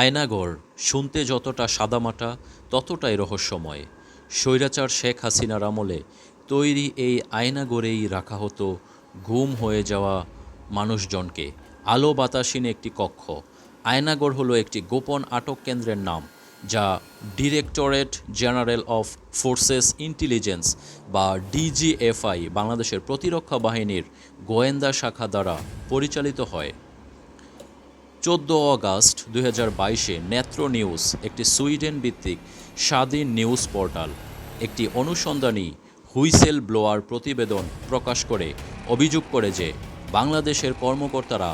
আয়নাগর শুনতে যতটা সাদামাটা, ততটাই রহস্যময়। স্বৈরাচার শেখ হাসিনার আমলে তৈরি এই আয়নাগরেই রাখা হতো গুম হয়ে যাওয়া মানুষজনকে। আলো বাতাসীন একটি কক্ষ। আয়নাগর হলো একটি গোপন আটক কেন্দ্রের নাম, যা directorate general of forces intelligence বা ডিজিএফআই, বাংলাদেশের প্রতিরক্ষা বাহিনীর গোয়েন্দা শাখা দ্বারা পরিচালিত হয়। চোদ্দ আগস্ট দুই হাজার বাইশে নেত্র নিউজ, একটি সুইডেন ভিত্তিক স্বাধীন নিউজ পোর্টাল, একটি অনুসন্ধানী হুইসেল ব্লোয়ার প্রতিবেদন প্রকাশ করে অভিযোগ করে যে বাংলাদেশের কর্মকর্তারা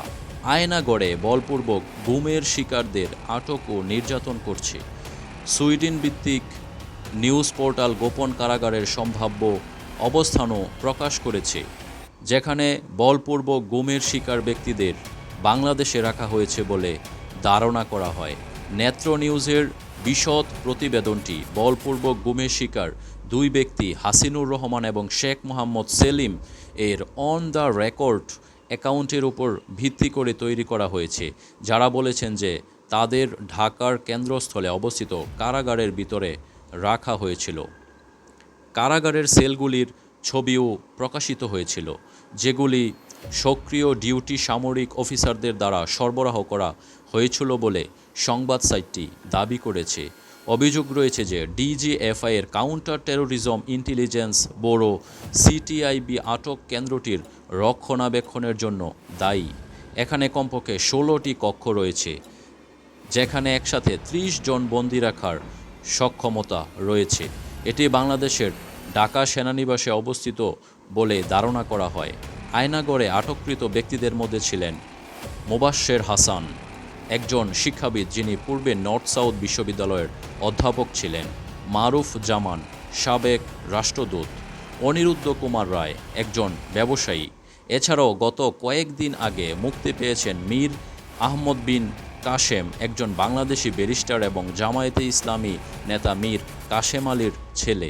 আয়না গড়ে বলপূর্বক গুমের শিকারদের আটক ও নির্যাতন করছে। সুইডেন ভিত্তিক নিউজ পোর্টাল গোপন কারাগারের সম্ভাব্য অবস্থানও প্রকাশ করেছে, যেখানে বলপূর্বক গুমের শিকার ব্যক্তিদের বাংলাদেশে রাখা হয়েছে বলে ধারণা করা হয়। নেত্র নিউজের বিশদ প্রতিবেদনটি বলপূর্বক গুমের শিকার দুই ব্যক্তি হাসিনুর রহমান এবং শেখ মোহাম্মদ সেলিম এর অন দ্য রেকর্ড অ্যাকাউন্টের উপর ভিত্তি করে তৈরি করা হয়েছে। যারা বলেছেন যে তাদের ঢাকার কেন্দ্রস্থলে অবস্থিত কারাগারের ভিতরে রাখা হয়েছিল। কারাগারের সেলগুলির ছবিও প্রকাশিত হয়েছিল, যেগুলি সক্রিয় ডিউটি সামরিক অফিসারদের দ্বারা সরবরাহ করা হয়েছিল বলে সংবাদ সাইটটি দাবি করেছে। অভিযোগ রয়েছে যে ডিজিএফআই এর counter terrorism intelligence bureau CTIB আটক কেন্দ্রটির রক্ষণাবেক্ষণের জন্য দায়ী। এখানে কমপক্ষে ষোলোটি কক্ষ রয়েছে, যেখানে একসাথে ত্রিশ জন বন্দি রাখার সক্ষমতা রয়েছে। এটি বাংলাদেশের ঢাকা সেনানিবাসে অবস্থিত বলে ধারণা করা হয়। আয়নাগড়ে আটককৃত ব্যক্তিদের মধ্যে ছিলেন মোবাশ্বের হাসান, একজন শিক্ষাবিদ যিনি পূর্বে নর্থ সাউথ বিশ্ববিদ্যালয়ের অধ্যাপক ছিলেন, মারুফ জামান, সাবেক রাষ্ট্রদূত, অনিরুদ্ধ কুমার রায়, একজন ব্যবসায়ী। এছাড়াও গত কয়েকদিন আগে মুক্তি পেয়েছেন মীর আহমদ বিন কাশেম, একজন বাংলাদেশি ব্যারিস্টার এবং জামায়াতে ইসলামী নেতা মীর কাশেম আলীর ছেলে।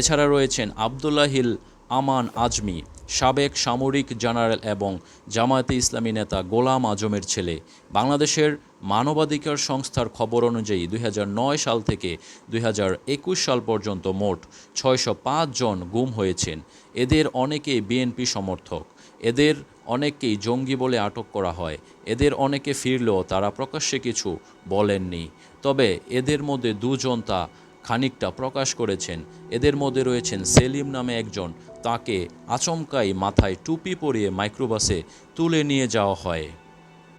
এছাড়া রয়েছেন আবদুল্লাহিল আমান আজমি সাবেক সামরিক জেনারেল এবং জামায়াতে ইসলামী নেতা গোলাম আজমের ছেলে। বাংলাদেশের মানবাধিকার সংস্থার খবর অনুযায়ী দুই হাজার নয় সাল থেকে দুই হাজার একুশ সাল পর্যন্ত মোট ছয়শো পাঁচ জন গুম হয়েছেন। এদের অনেকেই বিএনপি সমর্থক। এদের অনেককেই জঙ্গি বলে আটক করা হয়। এদের অনেকে ফিরলেও তারা প্রকাশ্যে কিছু বলেননি। তবে এদের মধ্যে দুজন তা খানিকটা প্রকাশ করেছেন। এদের মধ্যে রয়েছেন সেলিম নামে একজন। তাকে আচমকাই মাথায় টুপি পরিয়ে মাইক্রোবাসে তুলে নিয়ে যাওয়া হয়।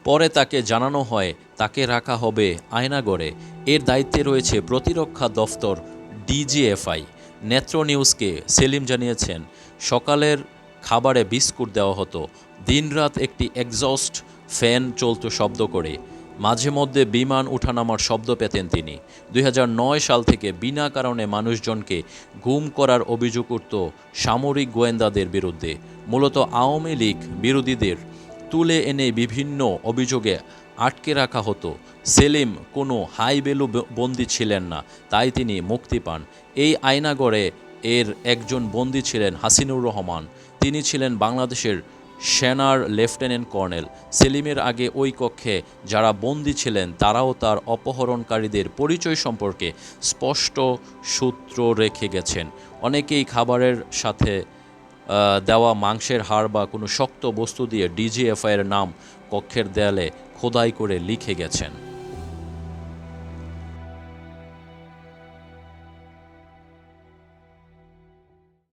পরে তাকে জানানো হয়, তাকে রাখা হবে আয়নাগড়ে। এর দায়িত্বে রয়েছে প্রতিরক্ষা দফতর ডিজিএফআই। নেত্র নিউজকে সেলিম জানিয়েছেন, সকালের খাবারে বিস্কুট দেওয়া হতো। দিনরাত একটি এক্সস্ট ফ্যান চলতো শব্দ করে। মাঝে মধ্যে বিমান উঠানামার শব্দ পেতেন তিনি। দুই হাজার নয় সাল থেকে বিনা কারণে মানুষজনকে গুম করার অভিযোগ উঠত সামরিক গোয়েন্দাদের বিরুদ্ধে। মূলত আওয়ামী লীগ বিরোধীদের তুলে এনে বিভিন্ন অভিযোগে আটকে রাখা হতো। সেলিম কোনো হাই ভ্যালু বন্দী ছিলেন না, তাই তিনি মুক্তি পান। এই আয়নাগড়ে এর একজন বন্দী ছিলেন হাসিনুর রহমান। তিনি ছিলেন বাংলাদেশের সেনার লেফটেন্যান্ট কর্নেল সেলিমের আগে ওই কক্ষে যারা বন্দি ছিলেন, তারাও তার অপহরণকারীদের পরিচয় সম্পর্কে স্পষ্ট সূত্র রেখে গেছেন। অনেকেই খাবারের সাথে দেওয়া মাংসের হাড় বা কোনো শক্ত বস্তু দিয়ে ডিজিএফআইয়ের নাম কক্ষের দেয়ালে খোদাই করে লিখে গেছেন।